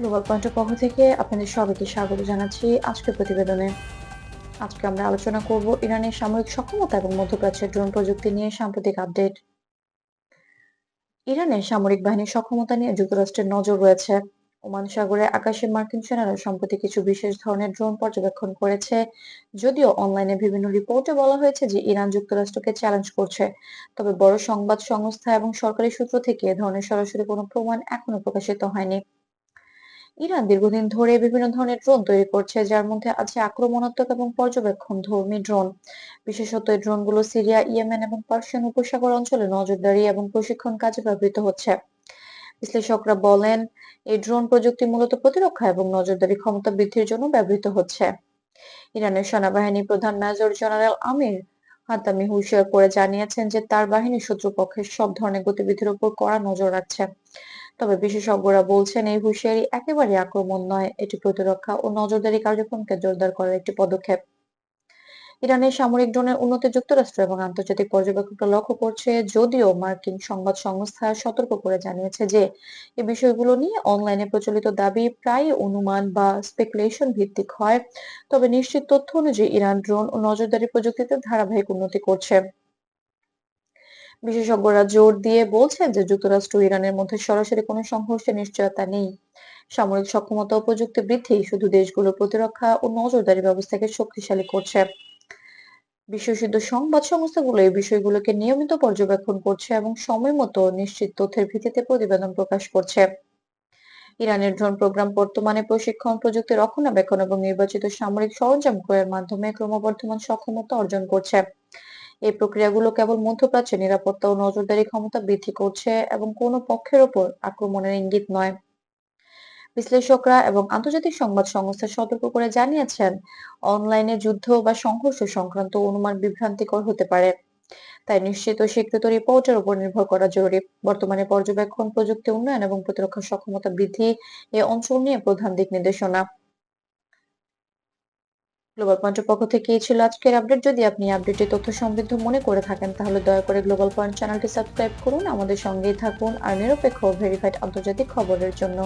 Global পয়েন্টের পক্ষ থেকে আপনাদের সবাইকে স্বাগত জানাচ্ছি আজকের প্রতিবেদনে। আজকে আমরা আলোচনা করব ইরানের সামরিক সক্ষমতা এবং মধ্যপ্রাচ্যের ড্রোন প্রযুক্তি নিয়ে সাম্প্রতিক আপডেট। ইরানের সামরিক বাহিনীর সক্ষমতা নিয়ে যুক্তরাষ্ট্রের নজর রয়েছে। ওমান সাগরে আকাশে মার্কিন সেনারা সম্প্রতি কিছু বিশেষ ধরনের ড্রোন পর্যবেক্ষণ করেছে। যদিও অনলাইনে বিভিন্ন রিপোর্টে বলা হয়েছে যে ইরান যুক্তরাষ্ট্রকে চ্যালেঞ্জ করছে। তবে বড় সংবাদ সংস্থা এবং সরকারি সূত্র থেকে এ ধরনের সরাসরি কোনো প্রমাণ এখনও প্রকাশিত হয়নি। ইরান দীর্ঘদিন ধরে বিভিন্ন ধরনের ড্রোন তৈরি করছে, যার মধ্যে আছে আক্রমণাত্মক এবং পর্যবেক্ষণ ধর্মী ড্রোন। বিশেষত এই ড্রোনগুলো সিরিয়া, ইয়েমেন এবং পার্সিয়ান উপসাগর অঞ্চলে নজরদারি এবং প্রশিক্ষণ কাজে ব্যবহৃত হচ্ছে। বিশ্লেষকরা বলেন, এই ড্রোন প্রযুক্তি মূলত প্রতিরক্ষা এবং নজরদারি ক্ষমতা বৃদ্ধির জন্য ব্যবহৃত হচ্ছে। ইরানের সেনাবাহিনী প্রধান মেজর জেনারেল আমির হাতামি হুঁশিয়ার করে জানিয়েছেন যে তার বাহিনী শত্রুপক্ষের সব ধরনের গতিবিধির উপর কড়া নজর রাখছে। তবে বিশেষজ্ঞরা বলছেন, এই হুঁশিয়ারি একেবারে আক্রমণ নয়, এটি প্রতিরক্ষা ও নজরদারি কার্যক্রমকে জোরদার করার একটি পদক্ষেপ। ইরানের সামরিক ড্রোনের উন্নতি যুক্তরাষ্ট্র এবং আন্তর্জাতিক পর্যবেক্ষকরা লক্ষ্য করছে, যদিও মার্কিন সংবাদ সংস্থা সতর্ক করে জানিয়েছে যে এই বিষয়গুলো নিয়ে অনলাইনে প্রচলিত দাবি প্রায় অনুমান বা স্পেকুলেশন ভিত্তিক হয়। তবে নিশ্চিত তথ্য অনুযায়ী ইরান ড্রোন ও নজরদারি প্রযুক্তিতে ধারাবাহিক উন্নতি করছে। বিশেষজ্ঞরা জোর দিয়ে বলছেন যে যুক্তরাষ্ট্র ইরানের মধ্যে সরাসরি কোনো সংঘর্ষের নিশ্চয়তা নেই। সামরিক সক্ষমতা ও প্রযুক্তি বৃদ্ধি শুধু দেশগুলোর প্রতিরক্ষা ও নজরদারি ব্যবস্থাকে শক্তিশালী করছে। বিশ্বসিদ্ধ সংবাদ সংস্থাগুলো এই বিষয়গুলোকে নিয়মিত পর্যবেক্ষণ করছে এবং সময় মতো নিশ্চিত তথ্যের ভিত্তিতে প্রতিবেদন প্রকাশ করছে। ইরানের ড্রোন প্রোগ্রাম বর্তমানে প্রশিক্ষণ, প্রযুক্তি রক্ষণাবেক্ষণ এবং নির্বাচিত সামরিক সরঞ্জাম ক্রয়ের মাধ্যমে ক্রমবর্ধমান সক্ষমতা অর্জন করছে। এই প্রক্রিয়াগুলো কেবল মধ্যপ্রাচ্যে নিরাপত্তা ও নজরদারি ক্ষমতা বৃদ্ধি করছে এবং কোনো পক্ষের ওপর আক্রমণের ইঙ্গিত নয়। বিশ্লেষকরা এবং আন্তর্জাতিক সংবাদ সংস্থা সতর্ক করে জানিয়েছেন, অনলাইনে যুদ্ধ বা সংঘর্ষ সংক্রান্ত অনুমান বিভ্রান্তিকর হতে পারে। তাই নিশ্চিত স্বীকৃত রিপোর্টের উপর নির্ভর করা জরুরি। বর্তমানে পর্যবেক্ষণ, প্রযুক্তি উন্নয়ন এবং প্রতিরক্ষা সক্ষমতা বৃদ্ধি এ অঞ্চল নিয়ে প্রধান দিক নির্দেশনা। গ্লোবাল পয়েন্টের পক্ষ থেকে এই ছিল আজকের আপডেট যদি আপনি আপডেটটি তথ্য সমৃদ্ধ মনে করে থাকেন, তাহলে দয়া করে গ্লোবাল পয়েন্ট চ্যানেলটি সাবস্ক্রাইব করুন। আমাদের সঙ্গেই থাকুন আর নিরপেক্ষ ভেরিফাইড আন্তর্জাতিক খবরের জন্য।